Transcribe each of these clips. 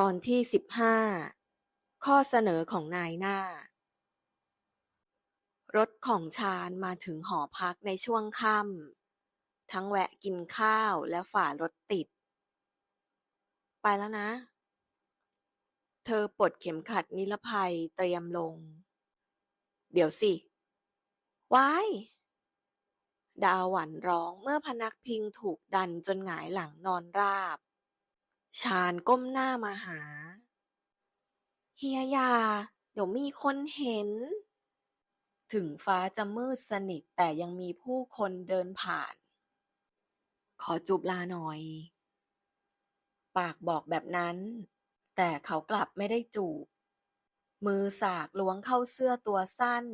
ตอนที่สิบห้า ข้อเสนอของนายหน้า รถของชาญมาถึงหอพักในช่วงค่ำทั้งแวะกินข้าวและฝ่ารถติด ไปแล้วนะ เธอปลดเข็มขัดนิรภัยเตรียมลง เดี๋ยวสิว้ายดาวหวันร้องเมื่อพนักพิงถูกดันจนหงายหลังนอนราบ ชาญก้มหน้ามาหา เฮียอยาเดี๋ยวมีคนเห็น ถึงฟ้าจะมืดสนิทแต่ยังมีผู้คนเดินผ่าน ขอจูบลาหน่อย ปากบอกแบบนั้น แต่เขากลับไม่ได้จูบ มือสากล้วงเข้าเสื้อตัวสั้น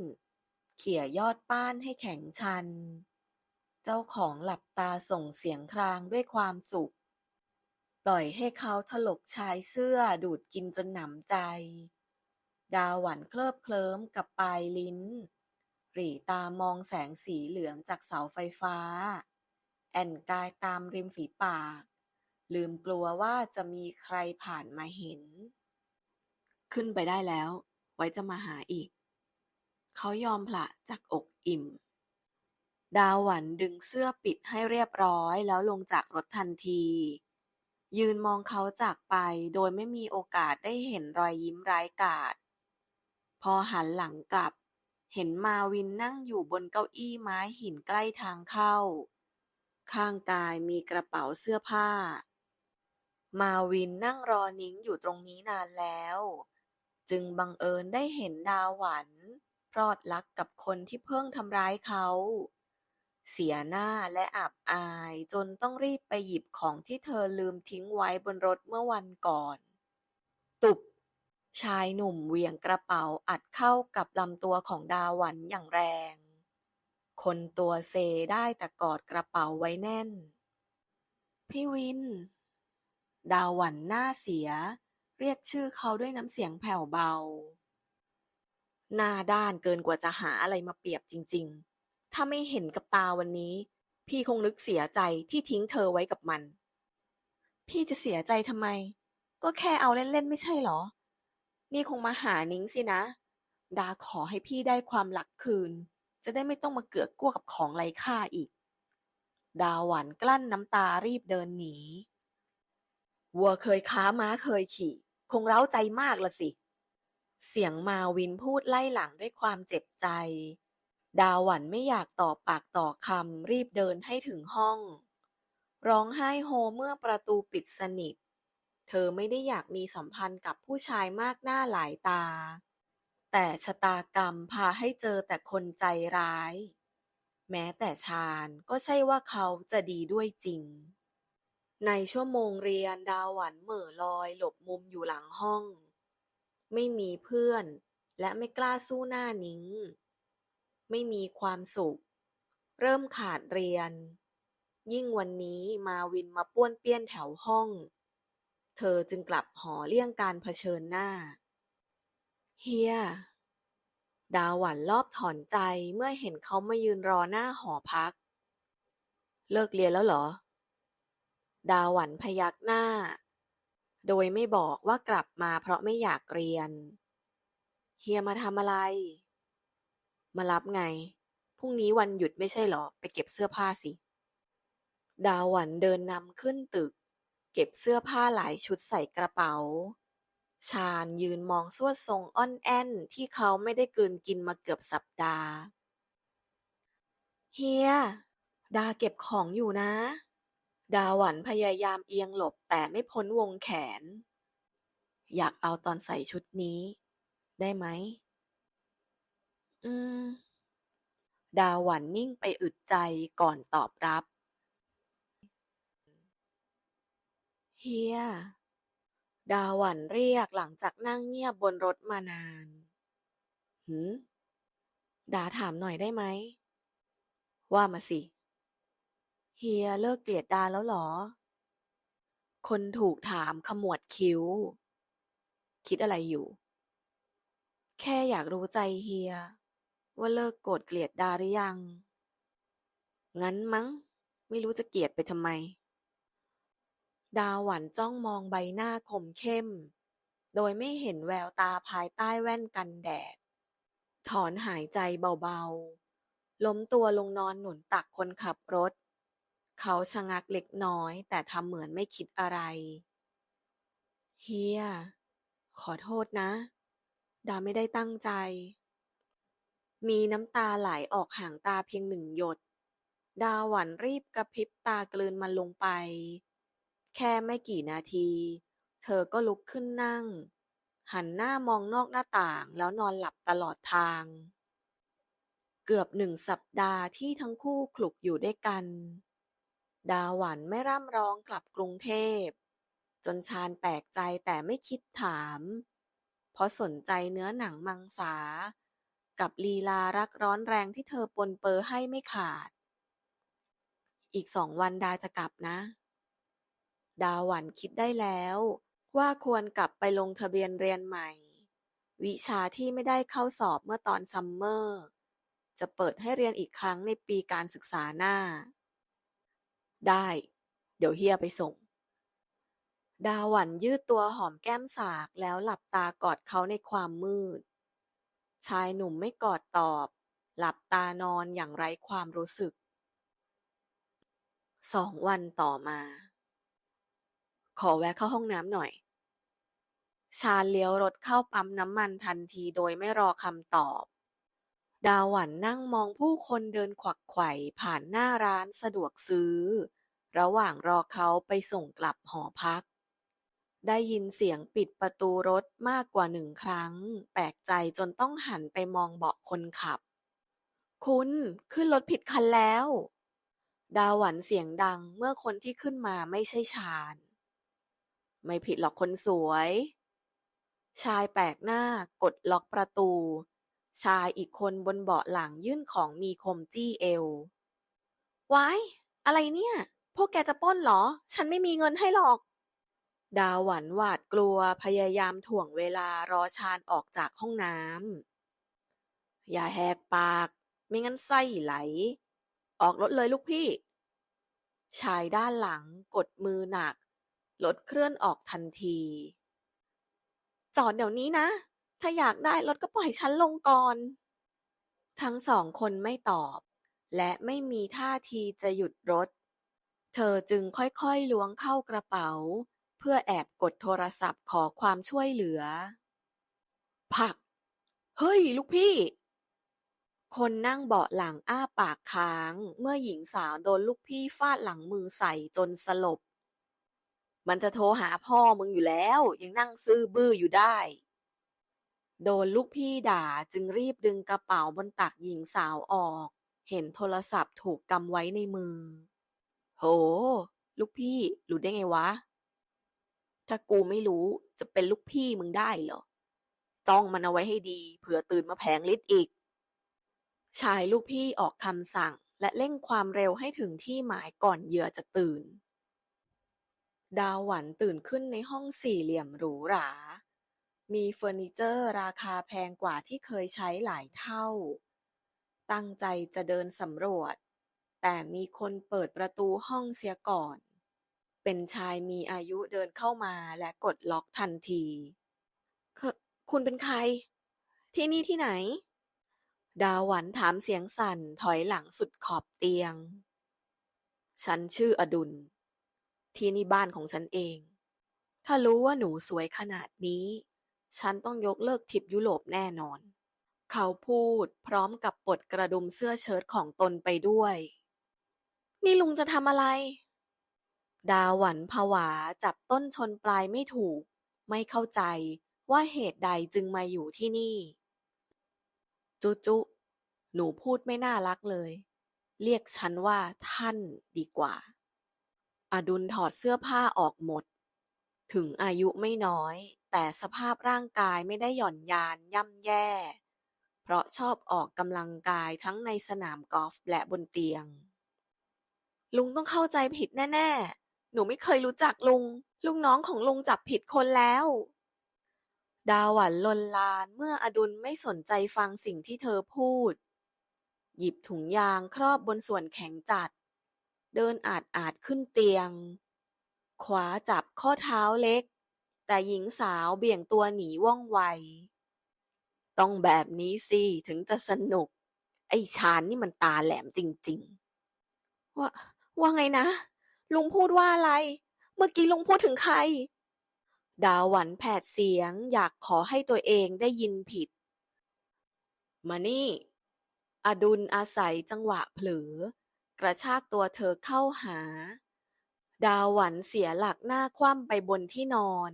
เขี่ยยอดป้านให้แข็งชัน เจ้าของหลับตาส่งเสียงครางด้วยความสุข ปล่อยให้เขาถลกชายเสื้อดูดกินจนหนำใจ ดาวหวันเคลิบเคลิ้มกับปลายลิ้น หรี่ตามองแสงสีเหลืองจากเสาไฟฟ้า แอนกายตามริมฝีปาก ลืมกลัวว่าจะมีใครผ่านมาเห็น ขึ้นไปได้แล้ว ไว้จะมาหาอีก เขายอมผละจากอกอิ่มดาวหวันดึงเสื้อปิดให้เรียบร้อยแล้วลงจากรถทันที ยืนมองเขาจากไปโดยไม่มีโอกาสได้เห็นรอยยิ้มร้ายกาจ พอหันหลังกลับ เห็นมาวินนั่งอยู่บนเก้าอี้ไม้หินใกล้ทางเข้า ข้างกายมีกระเป๋าเสื้อผ้า มาวินนั่งรอนิ้งอยู่ตรงนี้นานแล้ว จึงบังเอิญได้เห็นดาวหวันพรอดรักกับคนที่เพิ่งทำร้ายเขา เสียหน้าและอับอาย จนต้องรีบไปหยิบของที่เธอลืมทิ้งไว้บนรถเมื่อวันก่อน ตุบ ชายหนุ่มเหวี่ยงกระเป๋าอัดเข้ากับลำตัวของดาวันอย่างแรง คนตัวเซได้แต่กอดกระเป๋าไว้แน่น พี่วิน ดาวหวันหน้าเสีย เรียกชื่อเขาด้วยน้ำเสียงแผ่วเบา หน้าด้านเกินกว่าจะหาอะไรมาเปรียบจริง ๆ ถ้าไม่เห็นกับตาวันนี้ พี่คงนึกเสียใจที่ทิ้งเธอไว้กับมัน พี่จะเสียใจทำไม ก็แค่เอาเล่นๆไม่ใช่เหรอ นี่คงมาหานิ้งสินะ ดาขอให้พี่ได้ความหลักคืน จะได้ไม่ต้องมาเกือกกลัวกับของไร้ค่าอีก ดาวหวานกลั้นน้ำตารีบเดินหนี วัวเคยค้าม้าเคยขี่ คงเร้าใจมากละสิเสียงมาวินพูดไล่หลังด้วยความเจ็บใจ ดาวหวันไม่อยากต่อปากต่อคำ รีบเดินให้ถึงห้อง ร้องไห้โฮเมื่อประตูปิดสนิท เธอไม่ได้อยากมีสัมพันธ์กับผู้ชายมากหน้าหลายตา แต่ชะตากรรมพาให้เจอแต่คนใจร้าย แม้แต่ชาญก็ใช่ว่าเขาจะดีด้วยจริง ในชั่วโมงเรียนดาวหวันเหม่อลอยหลบมุมอยู่หลังห้อง ไม่มีเพื่อนและไม่กล้าสู้หน้านิ้ง ไม่มีความสุข เริ่มขาดเรียน ยิ่งวันนี้มาวินมาป้วนเปี้ยนแถวห้อง เธอจึงกลับหอเลี่ยงการเผชิญหน้า เฮีย ดาวหวันรอบถอนใจเมื่อเห็นเขามายืนรอหน้าหอพัก เลิกเรียนแล้วเหรอ ดาวหวันพยักหน้า โดยไม่บอกว่ากลับมาเพราะไม่อยากเรียน เฮียมาทำอะไร มารับไง พรุ่งนี้วันหยุดไม่ใช่หรอ ไปเก็บเสื้อผ้าสิ ดาวหวันเดินนำขึ้นตึก เก็บเสื้อผ้าหลายชุดใส่กระเป๋า ชาญยืนมองสวดทรงอ้อนแอนที่เขาไม่ได้กลืนกินมาเกือบสัปดาห์ เฮีย ดาเก็บของอยู่นะ ดาหวันพยายามเอียงหลบแต่ไม่พ้นวงแขน อยากเอาตอนใส่ชุดนี้ ได้ไหม อืม ดาหวันนิ่งไปอึดใจก่อนตอบรับ เฮีย ดาหวันเรียกหลังจากนั่งเงียบบนรถมานาน หืมดาถามหน่อยได้ไหม ว่ามาสิ เฮียเลิกเกลียดดาแล้วเหรอ คนถูกถามขมวดคิ้ว คิดอะไรอยู่ แค่อยากรู้ใจเฮีย ว่าเลิกโกรธเกลียดดาหรือยัง งั้นมั้ง ไม่รู้จะเกลียดไปทำไม ดาหวันจ้องมองใบหน้าคมเข้ม โดยไม่เห็นแววตาภายใต้แว่นกันแดด ถอนหายใจเบาๆ ล้มตัวลงนอนหนุนตักคนขับรถ เขาชะงักเล็กน้อย แต่ทำเหมือนไม่คิดอะไร เฮีย ขอโทษนะ ดาไม่ได้ตั้งใจ มีน้ำตาไหลออกห่างตาเพียงหนึ่งหยด ดาหวันรีบกระพริบตากลืนมันลงไป แค่ไม่กี่นาที เธอก็ลุกขึ้นนั่ง หันหน้ามองนอกหน้าต่างแล้วนอนหลับตลอดทาง เกือบหนึ่งสัปดาห์ที่ทั้งคู่คลุกอยู่ด้วยกัน ดาหวันไม่ร่ำร้องกลับกรุงเทพ จนชาญแปลกใจแต่ไม่คิดถาม เพราะสนใจเนื้อหนังมังสา กับลีลารักร้อนแรงที่เธอปนเปอให้ไม่ขาด อีกสองวันดาจะกลับนะ ดาหวันคิดได้แล้ว ว่าควรกลับไปลงทะเบียนเรียนใหม่ วิชาที่ไม่ได้เข้าสอบเมื่อตอนซัมเมอร์ จะเปิดให้เรียนอีกครั้งในปีการศึกษาหน้า ได้ เดี๋ยวเฮียไปส่งดาหวันยืดตัวหอมแก้มสากแล้วหลับตากอดเขาในความมืด ชายหนุ่มไม่กอดตอบ หลับตานอนอย่างไร้ความรู้สึก สองวันต่อมา ขอแวะเข้าห้องน้ำหน่อย ชาญเลี้ยวรถเข้าปั๊มน้ำมันทันทีโดยไม่รอคำตอบ ดาหวันนั่งมองผู้คนเดินขวักไขว่ผ่านหน้าร้านสะดวกซื้อ ระหว่างรอเขาไปส่งกลับหอพัก ได้ยินเสียงปิดประตูรถมากกว่าหนึ่งครั้ง แปลกใจจนต้องหันไปมองเบาะคนขับ คุณ ขึ้นรถผิดคันแล้ว ดาหวันเสียงดังเมื่อคนที่ขึ้นมาไม่ใช่ชาญไม่ผิดหรอกคนสวย ชายแปลกหน้ากดล็อกประตู ชายอีกคนบนเบาะหลังยื่นของมีคมจี้เอวว้ายอะไรเนี่ย พวกแกจะป้นเหรอ ฉันไม่มีเงินให้หรอก ดาหวันหวาดกลัวพยายามถ่วงเวลารอชาญออกจากห้องน้ำ อย่าแหกปาก ไม่งั้นไส้ไหล ออกรถเลยลูกพี่ ชายด้านหลังกดมือหนัก รถเคลื่อนออกทันที จอดเดี๋ยวนี้นะ ถ้าอยากได้รถก็ปล่อยฉันลงก่อน ทั้งสองคนไม่ตอบ และไม่มีท่าทีจะหยุดรถ เธอจึงค่อยๆล้วงเข้ากระเป๋า เพื่อแอบกดโทรศัพท์ขอความช่วยเหลือผัก เฮ้ย ลูกพี่ คนนั่งเบาะหลังอ้าปากค้าง เมื่อหญิงสาวโดนลูกพี่ฟาดหลังมือใส่จนสลบ มันจะโทรหาพ่อมึงอยู่แล้ว ยังนั่งซื่อบื้ออยู่ได้ โดนลูกพี่ด่าจึงรีบดึงกระเป๋าบนตักหญิงสาวออก เห็นโทรศัพท์ถูกกำไว้ในมือ โห ลูกพี่รู้ได้ไงวะ ถ้ากูไม่รู้จะเป็นลูกพี่มึงได้เหรอ จ้องมันเอาไว้ให้ดีเผื่อตื่นมาแผงฤทธิ์อีก ชายลูกพี่ออกคำสั่งและเร่งความเร็วให้ถึงที่หมายก่อนเหยื่อจะตื่น ดาวหวันตื่นขึ้นในห้องสี่เหลี่ยมหรูหรา มีเฟอร์นิเจอร์ราคาแพงกว่าที่เคยใช้หลายเท่า ตั้งใจจะเดินสำรวจ แต่มีคนเปิดประตูห้องเสียก่อน เป็นชายมีอายุเดินเข้ามาและกดล็อกทันที คคุณเป็นใคร ที่นี่ที่ไหน ดาหวันถามเสียงสั่นถอยหลังสุดขอบเตียง ฉันชื่ออดุล ที่นี่บ้านของฉันเอง ถ้ารู้ว่าหนูสวยขนาดนี้ ฉันต้องยกเลิกทริปยุโรปแน่นอน เขาพูดพร้อมกับปลดกระดุมเสื้อเชิ้ตของตนไปด้วย นี่ลุงจะทำอะไร ดาหวันผวาจับต้นชนปลายไม่ถูก ไม่เข้าใจว่าเหตุใดจึงมาอยู่ที่นี่ จุจุ หนูพูดไม่น่ารักเลย เรียกฉันว่าท่านดีกว่า อดุลถอดเสื้อผ้าออกหมด ถึงอายุไม่น้อย แต่สภาพร่างกายไม่ได้หย่อนยานย่ำแย่ เพราะชอบออกกำลังกายทั้งในสนามกอล์ฟและบนเตียง ลุงต้องเข้าใจผิดแน่ ๆ หนูไม่เคยรู้จักลุง ลูกน้องของลุงจับผิดคนแล้ว ดาหวันลนลานเมื่ออดุลไม่สนใจฟังสิ่งที่เธอพูด หยิบถุงยางครอบบนส่วนแข็งจัด เดินอาดอาดๆขึ้นเตียง ขวาจับข้อเท้าเล็ก แต่หญิงสาวเบี่ยงตัวหนีว่องไว ต้องแบบนี้สิถึงจะสนุก ไอ้ชาญนี่มันตาแหลมจริง ๆ ว่าว่าไงนะ ลุงพูดว่าอะไร เมื่อกี้ลุงพูดถึงใคร ดาหวันแผดเสียงอยากขอให้ตัวเองได้ยินผิด มานี่ อดุลอาศัยจังหวะเผลอ กระชากตัวเธอเข้าหา ดาหวันเสียหลักหน้าคว่ำไปบนที่นอน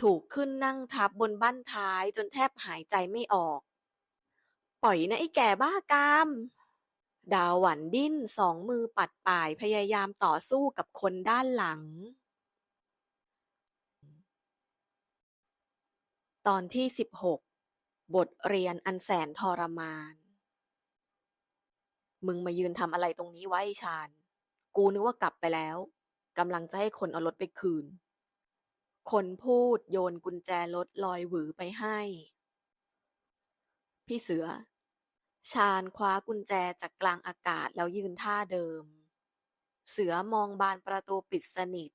ถูกขึ้นนั่งทับบนบั้นท้ายจนแทบหายใจไม่ออก ปล่อยนะไอ้แก่บ้ากาม ดาหวันดิ้นสองมือปัดป่ายพยายามต่อสู้กับคนด้านหลัง ตอนที่สิบหกบทเรียนอันแสนทรมาน มึงมายืนทำอะไรตรงนี้ไว้ชาญกูนึกว่ากลับไปแล้วกำลังจะให้คนเอารถไปคืน คนพูดโยนกุญแจรถลอยหวือไปให้ พี่เสือ ชาญคว้ากุญแจจากกลางอากาศแล้วยืนท่าเดิม เสือมองบานประตูปิดสนิท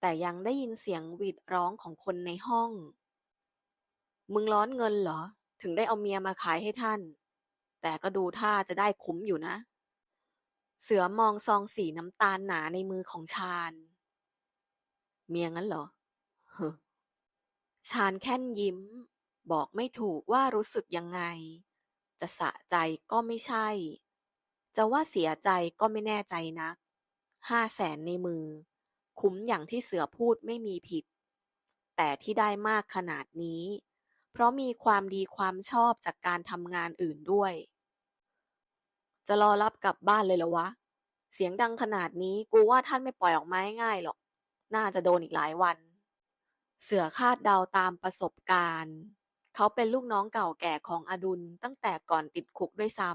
แต่ยังได้ยินเสียงหวีดร้องของคนในห้อง มึงร้อนเงินเหรอ ถึงได้เอาเมียมาขายให้ท่าน แต่ก็ดูท่าจะได้คุ้มอยู่นะ เสือมองซองสีน้ำตาลหนาในมือของชาญ เมียงั้นเหรอเฮ้ชาญแค่นยิ้ม บอกไม่ถูกว่ารู้สึกยังไง จะสะใจก็ไม่ใช่ จะว่าเสียใจก็ไม่แน่ใจนัก ห้าแสนในมือ คุ้มอย่างที่เสือพูดไม่มีผิด แต่ที่ได้มากขนาดนี้ เพราะมีความดีความชอบจากการทำงานอื่นด้วย จะรอรับกลับบ้านเลยเหรอวะ เสียงดังขนาดนี้กูว่าท่านไม่ปล่อยออกมาง่ายหรอก น่าจะโดนอีกหลายวัน เสือคาดเดาตามประสบการณ์ เขาเป็นลูกน้องเก่าแก่ของอดุลตั้งแต่ก่อนติดคุกด้วยซ้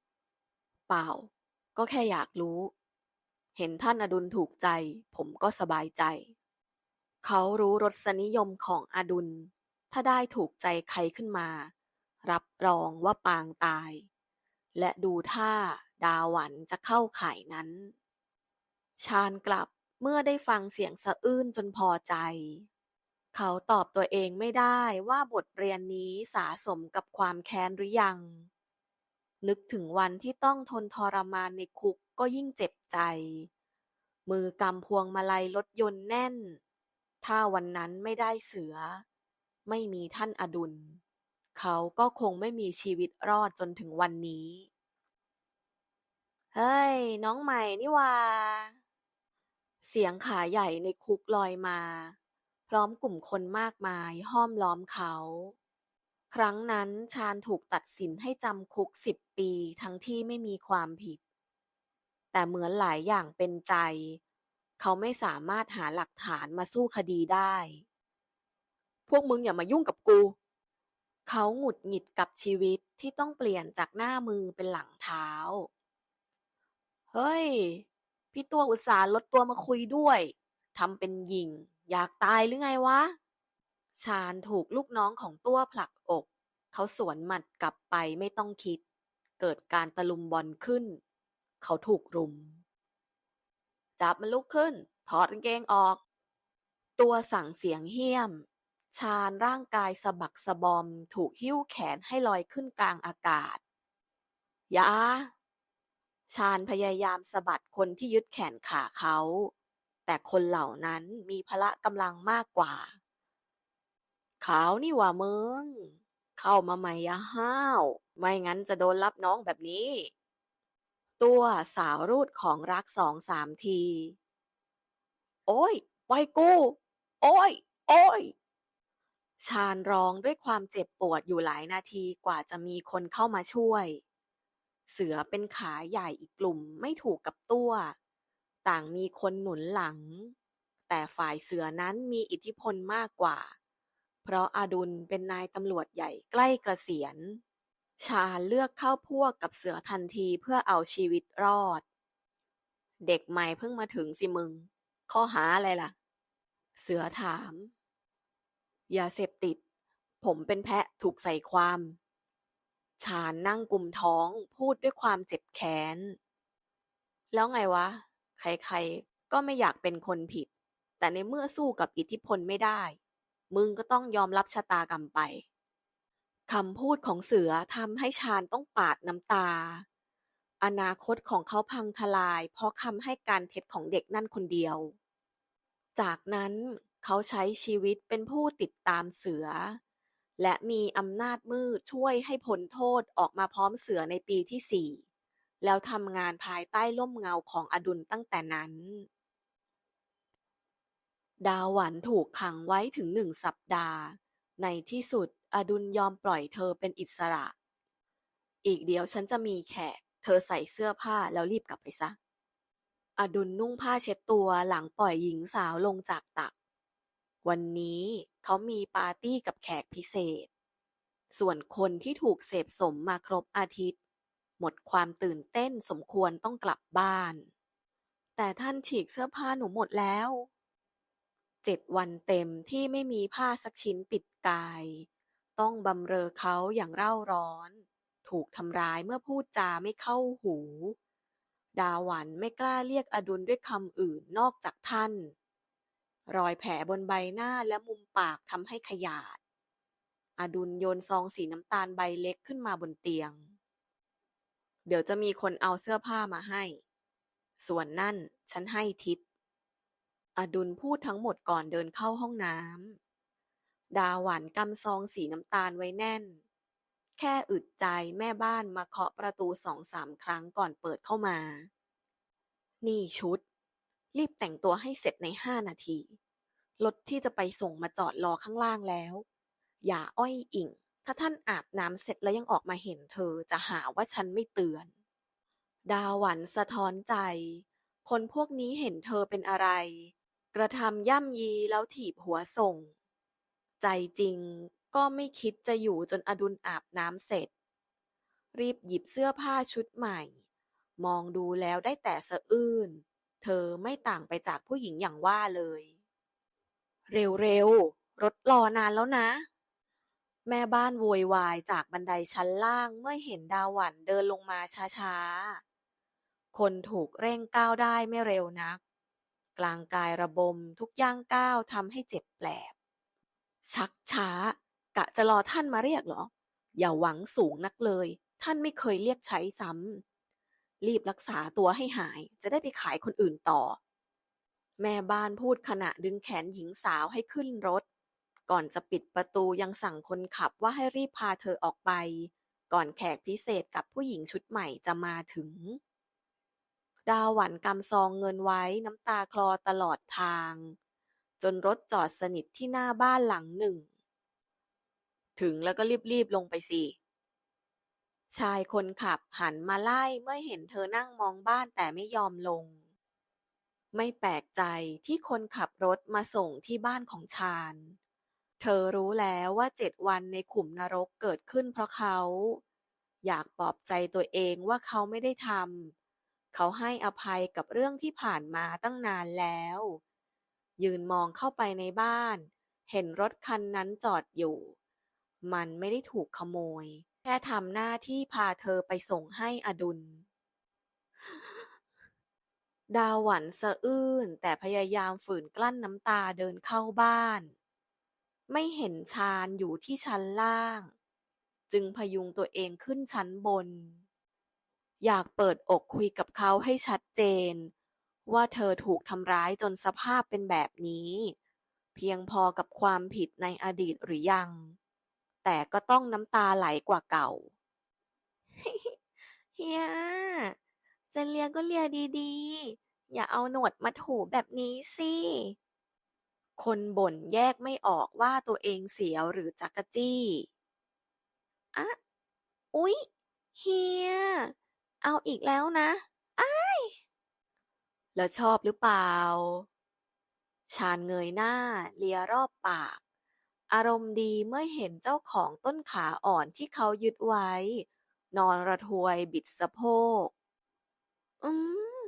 ำ เปล่า ก็แค่อยากรู้ เห็นท่านอดุลถูกใจ ผมก็สบายใจ เขารู้รสนิยมของอดุล ถ้าได้ถูกใจใครขึ้นมา รับรองว่าปางตาย และดูท่าดาหวันจะเข้าข่ายนั้น ชาญกลับเมื่อได้ฟังเสียงสะอื้นจนพอใจ เขาตอบตัวเองไม่ได้ว่าบทเรียนนี้สะสมกับความแค้นหรือยัง นึกถึงวันที่ต้องทนทรมานในคุกก็ยิ่งเจ็บใจ มือกำพวงมาลัยรถยนต์แน่น ถ้าวันนั้นไม่ได้เสือ ไม่มีท่านอดุล เขาก็คงไม่มีชีวิตรอดจนถึงวันนี้ เฮ้ย น้องใหม่นี่ว่า เสียงขาใหญ่ในคุกลอยมา พร้อมกลุ่มคนมากมายห้อมล้อมเขา ครั้งนั้นชาญถูกตัดสินให้จำคุกสิบปีทั้งที่ไม่มีความผิด แต่เหมือนหลายอย่างเป็นใจ เขาไม่สามารถหาหลักฐานมาสู้คดีได้ พวกมึงอย่ามายุ่งกับกู เขาหงุดหงิดกับชีวิตที่ต้องเปลี่ยนจากหน้ามือเป็นหลังเท้า เฮ้ย พี่ตัวอุตส่าห์ลดตัวมาคุยด้วยทำเป็นยิง อยากตายหรือไงวะ ชาญถูกลูกน้องของตัวผลักอก เขาสวนหมัดกลับไปไม่ต้องคิด เกิดการตะลุมบอลขึ้น เขาถูกรุม จับมันลุกขึ้น ถอดกางเกงออก ตัวสั่งเสียงเหี้ยม ชาญร่างกายสะบักสะบอม ถูกหิ้วแขนให้ลอยขึ้นกลางอากาศอย่าชาญพยายามสะบัดคนที่ยึดแขนขาเขา แต่คนเหล่านั้นมีพละกำลังมากกว่า ขาวนี่หว่ามึง เข้ามาใหม่อย่าห้าว ไม่งั้นจะโดนรับน้องแบบนี้ ตัวสาวรูดของรักสองสามที โอ้ยปล่อยกู โอ้ย โอ้ยชาญร้องด้วยความเจ็บปวดอยู่หลายนาทีกว่าจะมีคนเข้ามาช่วย เสือเป็นขาใหญ่อีกกลุ่มไม่ถูกกับตัว ต่างมีคนหนุนหลัง แต่ฝ่ายเสือนั้นมีอิทธิพลมากกว่า เพราะอดุลเป็นนายตำรวจใหญ่ใกล้เกษียณ ชาเลือกเข้าพวกกับเสือทันทีเพื่อเอาชีวิตรอด เด็กใหม่เพิ่งมาถึงสิมึง ข้อหาอะไรล่ะ เสือถามยาเสพติด ผมเป็นแพะถูกใส่ความชาญนั่งกลุ่มท้องพูดด้วยความเจ็บแค้นแล้วไงวะ ใครๆ ก็ไม่อยากเป็นคนผิด แต่ในเมื่อสู้กับอิทธิพลไม่ได้ มึงก็ต้องยอมรับชะตากรรมไปคำพูดของเสือทำให้ชาญต้องปาดน้ำตา อนาคตของเขาพังทลาย เพราะคำให้การเท็จของเด็กนั่นคนเดียว จากนั้นเขาใช้ชีวิตเป็นผู้ติดตามเสือ และมีอำนาจมืดช่วยให้พ้นโทษออกมาพร้อมเสือในปีที่สี่ แล้วทำงานภายใต้ร่มเงาของอดุลตั้งแต่นั้นดาหวันถูกขังไว้ถึงหนึ่งสัปดาห์ ในที่สุดอดุลยอมปล่อยเธอเป็นอิสระ อีกเดี๋ยวฉันจะมีแขก เธอใส่เสื้อผ้าแล้วรีบกลับไปซะ อดุลนุ่งผ้าเช็ดตัวหลังปล่อยหญิงสาวลงจากตัก วันนี้เขามีปาร์ตี้กับแขกพิเศษ ส่วนคนที่ถูกเสพสมมาครบอาทิตย์ หมดความตื่นเต้นสมควรต้องกลับบ้าน แต่ท่านฉีกเสื้อผ้าหนูหมดแล้วเจ็ดวันเต็มที่ไม่มีผ้าสักชิ้นปิดกาย ต้องบำเรอเขาอย่างเร่าร้อน ถูกทำร้ายเมื่อพูดจาไม่เข้าหู ดาหวันไม่กล้าเรียกอดุลด้วยคำอื่นนอกจากท่าน รอยแผลบนใบหน้าและมุมปากทำให้ขยาด อดุลโยนซองสีน้ำตาลใบเล็กขึ้นมาบนเตียง เดี๋ยวจะมีคนเอาเสื้อผ้ามาให้ ส่วนนั่นฉันให้ทิป อดุลพูดทั้งหมดก่อนเดินเข้าห้องน้ำ ดาหวานกำซองสีน้ำตาลไว้แน่น แค่อึดใจแม่บ้านมาเคาะประตูสองสามครั้งก่อนเปิดเข้ามา นี่ชุด รีบแต่งตัวให้เสร็จในห้านาที รถที่จะไปส่งมาจอดรอข้างล่างแล้ว อย่าอ้อยอิ่ง ถ้าท่านอาบน้ำเสร็จแล้วยังออกมาเห็นเธอจะหาว่าฉันไม่เตือน ดาหวันสะท้อนใจ คนพวกนี้เห็นเธอเป็นอะไร กระทำย่ำยีแล้วถีบหัวส่ง ใจจริงก็ไม่คิดจะอยู่จนอดุลอาบน้ำเสร็จ รีบหยิบเสื้อผ้าชุดใหม่ มองดูแล้วได้แต่สะอื้น เธอไม่ต่างไปจากผู้หญิงอย่างว่าเลย เร็วๆรถรอนานแล้วนะ แม่บ้านโวยวายจากบันไดชั้นล่างเมื่อเห็นดาหวันเดินลงมาช้าๆ คนถูกเร่งก้าวได้ไม่เร็วนัก กลางกายระบมทุกย่างก้าวทำให้เจ็บแปลบ ชักช้า กะจะรอท่านมาเรียกเหรอ อย่าหวังสูงนักเลย ท่านไม่เคยเรียกใช้ซ้ำ รีบรักษาตัวให้หายจะได้ไปขายคนอื่นต่อ แม่บ้านพูดขณะดึงแขนหญิงสาวให้ขึ้นรถ ก่อนจะปิดประตูยังสั่งคนขับว่าให้รีบพาเธอออกไป ก่อนแขกพิเศษกับผู้หญิงชุดใหม่จะมาถึง ดาวหวันกำซองเงินไว้น้ำตาคลอตลอดทาง จนรถจอดสนิทที่หน้าบ้านหลังหนึ่ง ถึงแล้วก็รีบๆลงไปสิชายคนขับหันมาไล่เมื่อเห็นเธอนั่งมองบ้านแต่ไม่ยอมลง ไม่แปลกใจที่คนขับรถมาส่งที่บ้านของชาญ เธอรู้แล้วว่าเจ็ดวันในขุมนรกเกิดขึ้นเพราะเขา อยากปลอบใจตัวเองว่าเขาไม่ได้ทำ เขาให้อภัยกับเรื่องที่ผ่านมาตั้งนานแล้ว ยืนมองเข้าไปในบ้าน เห็นรถคันนั้นจอดอยู่ มันไม่ได้ถูกขโมย แค่ทำหน้าที่พาเธอไปส่งให้อดุลดาวหวันสะอื้นแต่พยายามฝืนกลั้นน้ำตาเดินเข้าบ้าน ไม่เห็นชาญอยู่ที่ชั้นล่าง จึงพยุงตัวเองขึ้นชั้นบน อยากเปิดอกคุยกับเขาให้ชัดเจน ว่าเธอถูกทำร้ายจนสภาพเป็นแบบนี้ เพียงพอกับความผิดในอดีตหรือยัง แต่ก็ต้องน้ำตาไหลกว่าเก่าเฮียจะเลียก็เลียดีๆ อย่าเอาหนวดมาถูแบบนี้สิ คนบ่นแยกไม่ออกว่าตัวเองเสียวหรือจักรจี้อะอุ๊ย เฮีย เอาอีกแล้วนะ อ้าย แล้วชอบหรือเปล่า ชาญเงยหน้า เลียรอบปาก อารมณ์ดีเมื่อเห็นเจ้าของต้นขาอ่อนที่เขายึดไว้ นอนระทวยบิดสะโพก อืม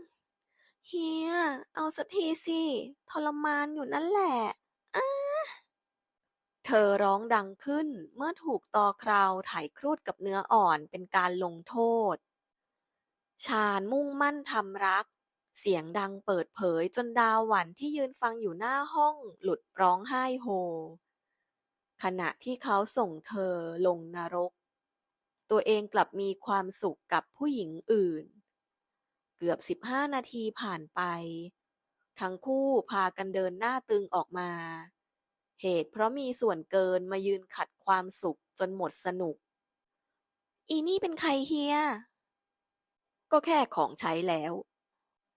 เฮีย เอาสักทีสิ ทรมานอยู่นั่นแหละอ้าเธอร้องดังขึ้นเมื่อถูกตอคราวไถครูดกับเนื้ออ่อนเป็นการลงโทษ ชาญมุ่งมั่นทำรัก เสียงดังเปิดเผยจนดาวหวันที่ยืนฟังอยู่หน้าห้องหลุดร้องไห้โฮ ขณะที่เขาส่งเธอลงนรก ตัวเองกลับมีความสุขกับผู้หญิงอื่น เกือบสิบห้านาทีผ่านไป ทั้งคู่พากันเดินหน้าตึงออกมา เหตุเพราะมีส่วนเกินมายืนขัดความสุขจนหมดสนุก อีนี่เป็นใครเฮีย ก็แค่ของใช้แล้ว